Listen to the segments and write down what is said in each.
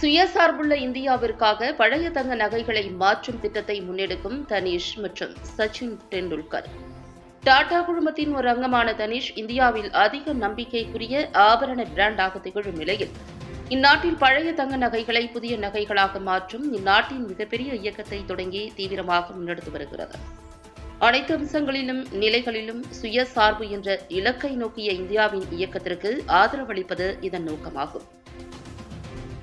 சுயசார்புள்ள இந்தியாவிற்காக பழைய தங்க நகைகளை மாற்றும் திட்டத்தை முன்னெடுக்கும் தனிஷ் மற்றும் சச்சின் டெண்டுல்கர். டாடா குழுமத்தின் ஒரு அங்கமான தனிஷ் இந்தியாவில் அதிக நம்பிக்கைக்குரிய ஆபரண பிராண்டாக திகழும் நிலையில் இந்நாட்டில் பழைய தங்க நகைகளை புதிய நகைகளாக மாற்றும் இந்நாட்டின் மிகப்பெரிய இயக்கத்தை தொடங்கி தீவிரமாக முன்னெடுத்து வருகிறது. அனைத்து அம்சங்களிலும் நிலைகளிலும் சுயசார்பு என்ற இலக்கை நோக்கிய இந்தியாவின் இயக்கத்திற்கு ஆதரவளிப்பது இதன் நோக்கமாகும்.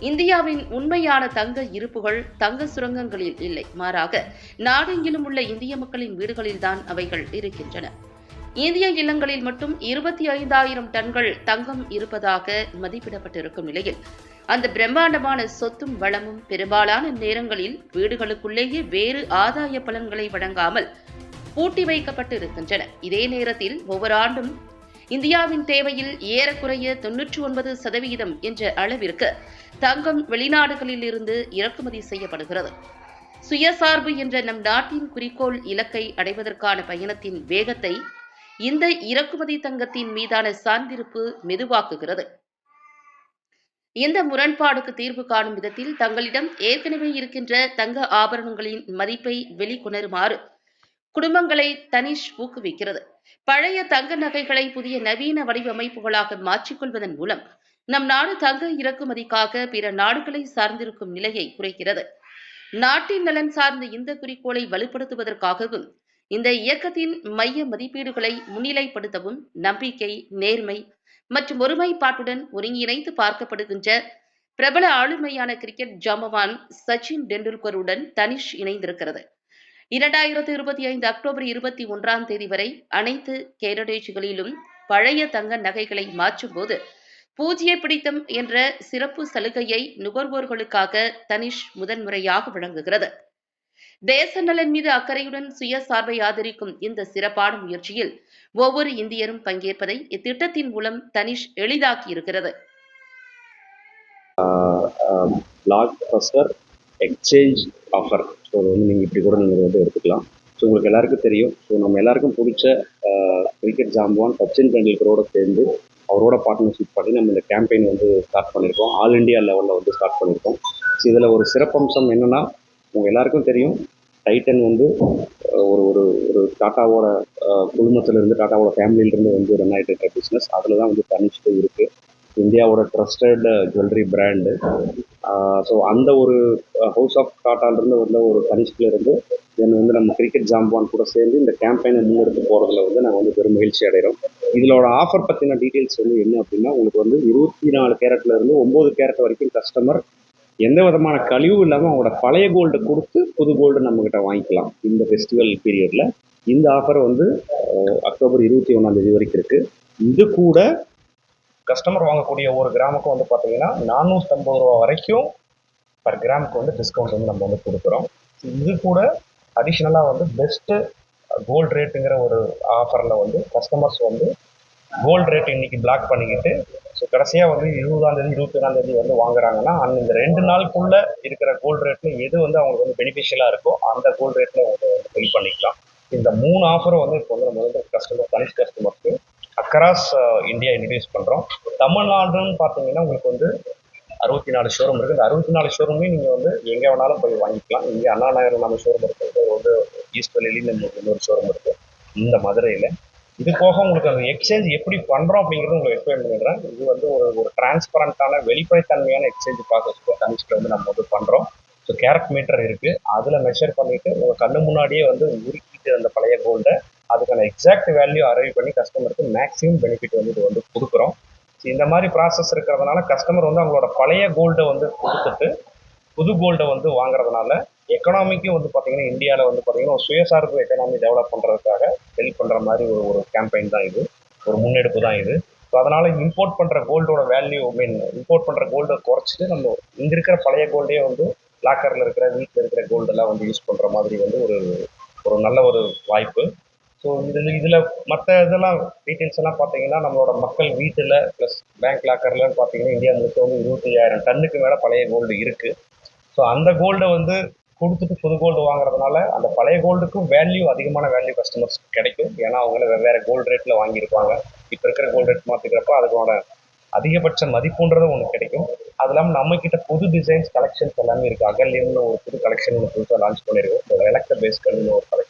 இந்தியாவின் உண்மையான தங்க இருப்புகள் தங்க சுரங்கங்களில் இல்லை. மாறாக நாடெங்கிலும் உள்ள இந்திய மக்களின் வீடுகளில்தான் அவைகள் இருக்கின்றன. இந்திய இல்லங்களில் மட்டும் இருபத்தி ஐந்தாயிரம் டன்கள் தங்கம் இருப்பதாக மதிப்பிடப்பட்டிருக்கும் நிலையில் அந்த பிரம்மாண்டமான சொத்தும் வளமும் பெரும்பாலான நேரங்களில் வீடுகளுக்குள்ளேயே வேறு ஆதாய பலன்களை வழங்காமல் பூட்டி வைக்கப்பட்டு இருக்கின்றன இதே நேரத்தில் ஒவ்வொரு ஆண்டும் இந்தியாவின் தேவையில் ஏறக்குறைய தொன்னூற்றி ஒன்பது சதவிகிதம் என்ற அளவிற்கு தங்கம் வெளிநாடுகளில் இருந்து இறக்குமதி செய்யப்படுகிறது. சுயசார்பு என்ற நம் நாட்டின் குறிக்கோள் இலக்கை அடைவதற்கான பயணத்தின் வேகத்தை இந்த இறக்குமதி தங்கத்தின் மீதான சார்ந்திருப்பு மெதுவாக்குகிறது. இந்த முரண்பாடுக்கு தீர்வு காணும் விதத்தில் தங்களிடம் ஏற்கனவே இருக்கின்ற தங்க ஆபரணங்களின் மதிப்பை வெளிக்கொணருமாறு குடும்பங்களை தனிஷ் ஊக்குவிக்கிறது. பழைய தங்க நகைகளை புதிய நவீன வடிவமைப்புகளாக மாற்றிக்கொள்வதன் மூலம் நம் நாடு தங்க இறக்குமதிக்காக பிற நாடுகளை சார்ந்திருக்கும் நிலையை குறைக்கிறது. நாட்டின் நலன் சார்ந்த இந்த குறிக்கோளை வலுப்படுத்துவதற்காகவும் இந்த இயக்கத்தின் மைய மதிப்பீடுகளை முன்னிலைப்படுத்தவும் நம்பிக்கை நேர்மை மற்றும் ஒருமைப்பாட்டுடன் ஒருங்கிணைத்து பார்க்கப்படுகின்ற பிரபல ஆளுமையான கிரிக்கெட் ஜாம்பவான் சச்சின் டெண்டுல்கருடன் தனிஷ் இணைந்திருக்கிறது. இரண்டாயிரத்து இருபத்தி ஐந்து அக்டோபர் இருபத்தி ஒன்றாம் தேதி வரை அனைத்து கேரடேஜ்களிலும் பழைய தங்க நகைகளை மாற்றும்போது பூஜ்ய பிடித்தம் என்ற சிறப்பு சலுகையை நுகர்வோர்களுக்காக தனிஷ் முதன்முறையாக வழங்குகிறது. தேச நலன் மீது அக்கறையுடன் சுயசார்பை ஆதரிக்கும் இந்த சிறப்பான முயற்சியில் ஒவ்வொரு இந்தியரும் பங்கேற்பதை இத்திட்டத்தின் மூலம் தனிஷ் எளிதாக்கியிருக்கிறது. எக்ஸ்சேஞ்ச் ஆஃபர் ஸோ அது வந்து நீங்கள் இப்படி கூட நீங்கள் வந்து எடுத்துக்கலாம். ஸோ உங்களுக்கு எல்லாருக்கும் தெரியும். ஸோ நம்ம எல்லாருக்கும் பிடிச்ச கிரிக்கெட் ஜாம்பவான் சச்சின் டெண்டுல்கரோட சேர்ந்து அவரோட பார்ட்னர்ஷிப் பண்ணி நம்ம இந்த கேம்பெயின் வந்து ஸ்டார்ட் பண்ணியிருக்கோம் ஆல் இண்டியா லெவலில் வந்து ஸ்டார்ட் பண்ணியிருக்கோம் ஸோ இதில் ஒரு சிறப்பம்சம் என்னென்னா உங்கள் எல்லாருக்கும் தெரியும் டைட்டன் வந்து ஒரு ஒரு ஒரு டாட்டாவோட அஹ், குழுமத்திலிருந்து டாட்டாவோட ஃபேமிலியிலேருந்து வந்து ரன் ஆகிட்டு இருக்க பிஸ்னஸ் அதில் தான் வந்து தனிச்சுட்டு இருக்குது இந்தியாவோட ட்ரஸ்டட் ஜுவல்லரி பிராண்டு. ஸோ அந்த ஒரு ஹவுஸ் ஆஃப் டாட்டாலிருந்து வந்த ஒரு கனிஷ்கில் இருந்து தென் வந்து நம்ம கிரிக்கெட் ஜாம்பான் கூட சேர்ந்து இந்த கேம்பெயினை முன்னெடுத்து போகிறதுல வந்து நாங்கள் வந்து பெரும் மகிழ்ச்சி அடைகிறோம் இதோட ஆஃபர் பற்றின டீட்டெயில்ஸ் வந்து என்ன அப்படின்னா உங்களுக்கு வந்து இருபத்தி நாலு கேரட்லேருந்து ஒம்பது கேரட் வரைக்கும் கஸ்டமர் எந்த விதமான கழிவும் இல்லாமல் அவங்களோட பழைய கோல்டு கொடுத்து புது கோல்டு நம்மக்கிட்ட வாங்கிக்கலாம். இந்த ஃபெஸ்டிவல் பீரியடில் இந்த ஆஃபர் வந்து அக்டோபர் இருபத்தி ஒன்றாம் தேதி வரைக்கும் இருக்குது இது கூட கஸ்டமர் வாங்கக்கூடிய ஒரு கிராமுக்கு வந்து பார்த்தீங்கன்னா நானூற்றம்பது ரூபா வரைக்கும் பர் கிராமுக்கு வந்து டிஸ்கவுண்ட் வந்து நம்ம வந்து கொடுக்குறோம். இது கூட அடிஷ்னலாக வந்து பெஸ்ட்டு கோல்டு ரேட்டுங்கிற ஒரு ஆஃபரில் வந்து கஸ்டமர்ஸ் வந்து கோல்டு ரேட் இன்னைக்கு பிளாக் பண்ணிக்கிட்டு ஸோ கடைசியாக வந்து இருபதாந்தேதி இருபத்தி ஒன்றாந்தேதி வந்து வாங்குறாங்கன்னா அந்த இந்த ரெண்டு நாளுக்குள்ள இருக்கிற கோல்டு ரேட்டில் எது வந்து அவங்களுக்கு வந்து பெனிஃபிஷியலாக இருக்கோ அந்த கோல்டு ரேட்டில் அவங்க வந்து ஃபில் பண்ணிக்கலாம். இந்த மூணு ஆஃபரும் வந்து இப்போ வந்து நம்ம வந்து கஸ்டமர் தனிஷ் கஸ்டமருக்கு அக்கராஸ் இந்தியா இன்ட்ரடியூஸ் பண்ணுறோம் தமிழ்நாடுன்னு பார்த்தீங்கன்னா உங்களுக்கு வந்து அறுபத்தி நாலு ஷோரூம் இருக்குது இந்த அறுபத்தி நாலு ஷோரூமே நீங்கள் வந்து எங்கே வேணாலும் போய் வாங்கிக்கலாம். இங்கே அண்ணா நகரில் நம்ம ஷோரூம் இருக்குது வந்து ஈஸ்ட் வெளியில நமக்கு இன்னொரு ஷோரூம் இருக்குது இந்த மதுரையில். இது போக உங்களுக்கு அந்த எக்ஸ்சேஞ்ச் எப்படி பண்ணுறோம் அப்படிங்கிறது உங்களுக்கு எக்ஸ்பிளைன் பண்ணிடுறேன். இது வந்து ஒரு ஒரு டிரான்ஸ்பரண்டான வெளிப்படைத்தன்மையான எக்ஸ்சேஞ்ச் ப்ராசஸ் தனிஷ்ல வந்து நம்ம வந்து பண்ணுறோம் ஸோ கேரட் மீட்டர் இருக்குது அதில் மெஷர் பண்ணிவிட்டு உங்கள் கண்ணு முன்னாடியே வந்து உருக்கிட்டு அந்த பழைய கோல்டை அதுக்கான எக்ஸாக்ட் வேல்யூ அரைவ் பண்ணி கஸ்டமருக்கு மேக்ஸிமம் பெனிஃபிட் வந்து இது வந்து கொடுக்குறோம். ஸோ இந்த மாதிரி ப்ராசஸ் இருக்கிறதுனால கஸ்டமர் வந்து அவங்களோட பழைய கோல்டை வந்து கொடுத்துட்டு புது கோல்டை வந்து வாங்குறதுனால எக்கனாமிக்கும் வந்து பார்த்தீங்கன்னா இந்தியாவில் வந்து பார்த்தீங்கன்னா ஒரு சுயசார்பு எக்கனாமி டெவலப் பண்ணுறதுக்காக ஹெல்ப் பண்ணுற மாதிரி ஒரு ஒரு கேம்பெயின் தான் இது. ஒரு முன்னெடுப்பு தான் இது. ஸோ அதனால் இம்போர்ட் பண்ணுற கோல்டோட வேல்யூ மீன் இம்போர்ட் பண்ணுற கோல்டை குறைச்சிட்டு நம்ம இங்கே இருக்கிற பழைய கோல்டே வந்து லாக்கரில் இருக்கிற வீட்டில் இருக்கிற கோல்டெல்லாம் வந்து யூஸ் பண்ணுற மாதிரி வந்து ஒரு ஒரு நல்ல ஒரு வாய்ப்பு. ஸோ இதில் இதில் மற்ற இதெல்லாம் டீட்டெயில்ஸ் எல்லாம் பார்த்தீங்கன்னா நம்மளோட மக்கள் வீட்டில் ப்ளஸ் பேங்க் லாக்கர்லன்னு பார்த்தீங்கன்னா இந்தியா முழுக்க வந்து இருபத்தி ஐயாயிரம் டன்னுக்கு மேலே பழைய கோல்டு இருக்குது ஸோ அந்த கோல்டை வந்து கொடுத்துட்டு புது கோல்டு வாங்குறதுனால அந்த பழைய கோல்டுக்கும் வேல்யூ அதிகமான வேல்யூ கஸ்டமர்ஸ் கிடைக்கும். ஏன்னா அவங்கள வெவ்வேறு கோல்டு ரேட்டில் வாங்கியிருப்பாங்க. இப்போ இருக்கிற கோல்டு ரேட் மாற்றிக்கிறப்ப அதுக்கான அதிகபட்ச மதிப்புன்றது ஒன்று கிடைக்கும். அது இல்லாமல் நம்மக்கிட்ட புது டிசைன்ஸ் கலெக்ஷன்ஸ் எல்லாமே இருக்குது அகல்யம்னு ஒரு புது கலெக்ஷன் ஒன்று புதுசாக லான்ச் பண்ணியிருக்கோம். இந்த எலக்ட்ர பேஸ்கல்னு ஒரு கலெக்ஷன்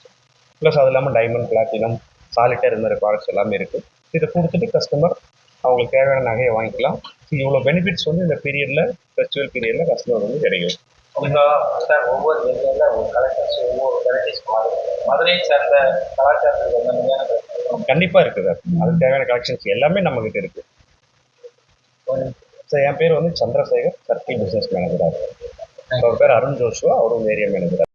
ப்ளஸ் அது இல்லாமல் டைமண்ட் பிளாட்டினம் சாலிட்டர் இந்த மாதிரி ப்ராடக்ட்ஸ் எல்லாமே இருக்குது இதை கொடுத்துட்டு கஸ்டமர் அவங்களுக்கு தேவையான நகையை வாங்கிக்கலாம். இவ்வளோ பெனிஃபிட்ஸ் வந்து இந்த பீரியடில் ஃபெஸ்டிவல் பீரியடில் கஸ்டமர் வந்து கிடைக்கும். சார் ஒவ்வொரு ஏரியாவில் ஒரு கலெக்டர்ஸ் ஒவ்வொரு வெரைட்டிஸ் மதுரையை சேர்ந்த கலாச்சாரத்துக்கு வந்த மாதிரியான கண்டிப்பாக இருக்குது அதுக்கு தேவையான கலெக்ஷன்ஸ் எல்லாமே நம்மக்கிட்ட இருக்குது சார் என் பேர் வந்து சந்திரசேகர் சர்க்கிள் பிஸ்னஸ் மேனேஜராக இருக்கேன் அவர் பேர் அருண் ஜோஷுவா அவரும் ஏரியா மேனேஜர்